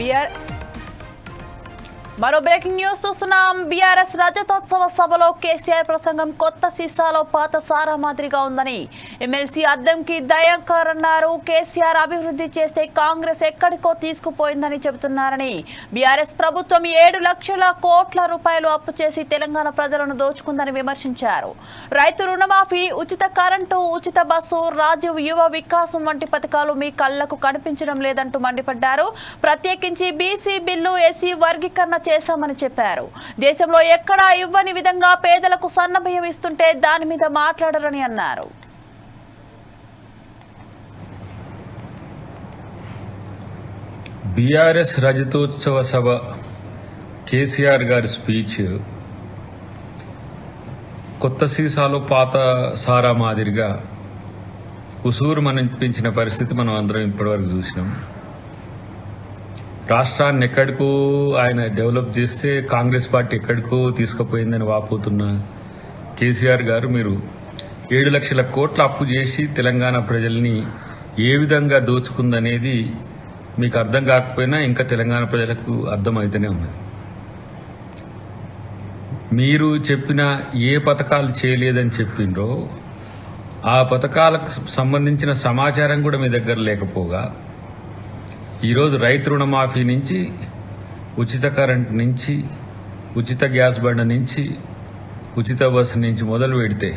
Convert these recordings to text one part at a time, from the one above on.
beer మరో breaking news చూస్తున్నాం. BRS రజతోత్సవ సభలో కేసీఆర్ ప్రసంగం కొత్త సీసాలో పాత సారా మాదిరిగా ఉందని ఎమ్మెల్సీ అద్దంకి దయాకర్ అన్నారు. కేసీఆర్ అభివృద్ధి చేస్తే కాంగ్రెస్ ఎక్కడికో తీసుకుపోయిందని చెబుతున్నారని బీఆర్ఎస్ ప్రభుత్వం ఏడు లక్షల కోట్ల రూపాయలు అప్పు చేసి తెలంగాణ ప్రజలను దోచుకుందని విమర్శించారు. రైతు రుణమాఫీ ఉచిత కరెంటు ఉచిత బస్సు రాజీవ్ యువ వికాసం వంటి పథకాలు మీ కళ్ళకు కనిపించడం లేదంటూ మండిపడ్డారు. ప్రత్యేకించి బీసీ బిల్లు ఎస్సీ వర్గీకరణ చేశామని చెప్పారు. దేశంలో ఎక్కడా ఇవ్వని విధంగా పేదలకు సన్నభయం ఇస్తుంటే దాని మీద మాట్లాడరని అన్నారు. బీఆర్ఎస్ రజతోత్సవ సభ కేసీఆర్ గారి స్పీచ్ కొత్త సీసాలో పాత సారా మాదిరిగా ఉసూరు మనిపించిన పరిస్థితి మనం అందరం ఇప్పటివరకు చూసినాం. రాష్ట్రాన్ని ఎక్కడికో ఆయన డెవలప్ చేస్తే కాంగ్రెస్ పార్టీ ఎక్కడికో తీసుకుపోయిందని వాపోతున్న కేసీఆర్ గారు మీరు ఏడు లక్షల కోట్ల అప్పు చేసి తెలంగాణ ప్రజల్ని ఏ విధంగా దోచుకుందనేది మీకు అర్థం కాకపోయినా ఇంకా తెలంగాణ ప్రజలకు అర్థమవుతూనే ఉంది మీరు చెప్పిన ఏ పథకాలు చేయలేదని చెప్పిండ్రో ఆ పథకాలకు సంబంధించిన సమాచారం కూడా మీ దగ్గర లేకపోగా ఈరోజు రైతు రుణమాఫీ నుంచి ఉచిత కరెంట్ నుంచి ఉచిత గ్యాస్ బండ నుంచి ఉచిత బస్సు నుంచి మొదలు పెడితే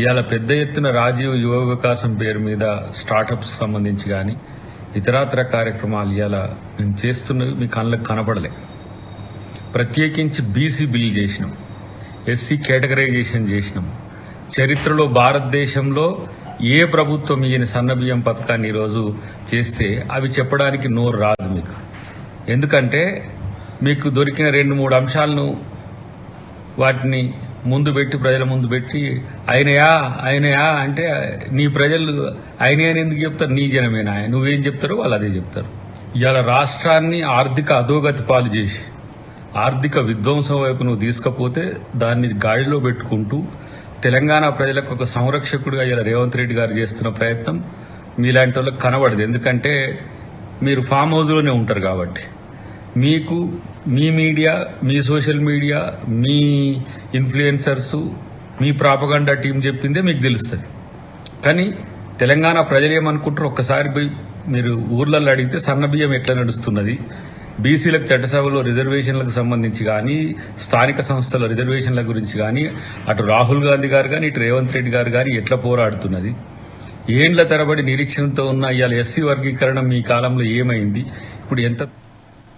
ఇవాళ పెద్ద ఎత్తున రాజీవ్ యువ వికాసం పేరు మీద స్టార్టప్స్ సంబంధించి కానీ ఇతరాతర కార్యక్రమాలు ఇవాళ మేము చేస్తున్నవి మీ కళ్ళకు కనపడలే. ప్రత్యేకించి బీసీ బిల్ చేసినాం ఎస్సీ కేటగరైజేషన్ చేసినాం. చరిత్రలో భారతదేశంలో ఏ ప్రభుత్వం ఈయన సన్నబియ్యం పథకాన్ని ఈరోజు చేస్తే అవి చెప్పడానికి నోరు రాదు మీకు. ఎందుకంటే మీకు దొరికిన రెండు మూడు అంశాలను వాటిని ముందు పెట్టి ప్రజల ముందు పెట్టి ఆయనయా ఆయనయా అంటే నీ ప్రజలు ఆయన అని ఎందుకు చెప్తారు? నీ జనమేనా? నువ్వేం చెప్తారో వాళ్ళు అదే చెప్తారు. ఇవాళ రాష్ట్రాన్ని ఆర్థిక అధోగతి పాలు చేసి ఆర్థిక విధ్వంసం వైపు నువ్వు తీసుకపోతే దాన్ని గాడిలో పెట్టుకుంటూ తెలంగాణ ప్రజలకు ఒక సంరక్షకుడిగా ఇలా రేవంత్ రెడ్డి గారు చేస్తున్న ప్రయత్నం మీలాంటి వాళ్ళకి కనబడదు. ఎందుకంటే మీరు ఫామ్ హౌస్లోనే ఉంటారు కాబట్టి. మీకు మీ మీడియా మీ సోషల్ మీడియా మీ ఇన్ఫ్లుయెన్సర్స్ మీ ప్రాపగండా టీం చెప్పిందే మీకు తెలుస్తుంది. కానీ తెలంగాణ ప్రజలు ఏమనుకుంటారు ఒక్కసారి పోయి మీరు ఊర్లలో అడిగితే సన్నబియ్యం ఎట్లా నడుస్తున్నది? బీసీలకు చట్టసభలో రిజర్వేషన్లకు సంబంధించి కానీ స్థానిక సంస్థల రిజర్వేషన్ల గురించి కానీ అటు రాహుల్ గాంధీ గారు కానీ ఇటు రేవంత్ రెడ్డి గారు కానీ ఎట్లా పోరాడుతున్నది? ఏండ్ల తరబడి నిరీక్షణతో ఉన్న ఇవాళ ఎస్సీ వర్గీకరణ మీ కాలంలో ఏమైంది? ఇప్పుడు ఎంత